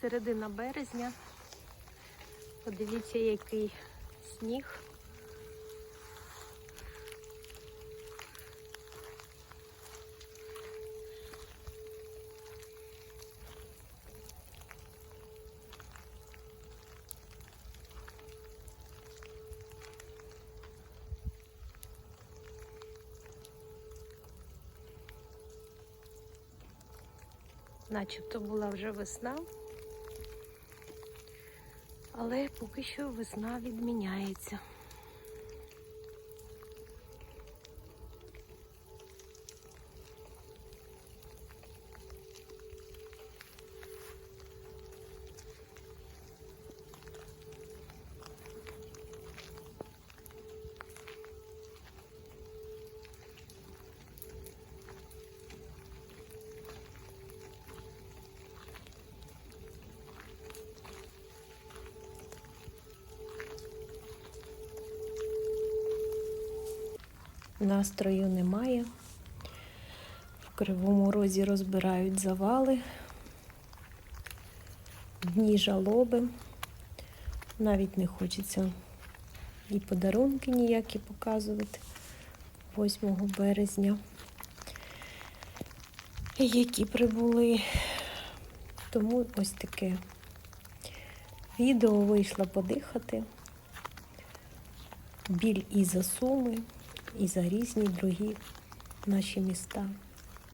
середина березня. Подивіться, який сніг. Начебто була вже весна, але поки що весна відміняється. Настрою немає. В кривому розі розбирають завали, дні жалоби. Навіть не хочеться і подарунки ніякі показувати 8 березня, які прибули. Тому ось таке відео вийшло подихати. Біль і за Суми, і за різні другі наші міста.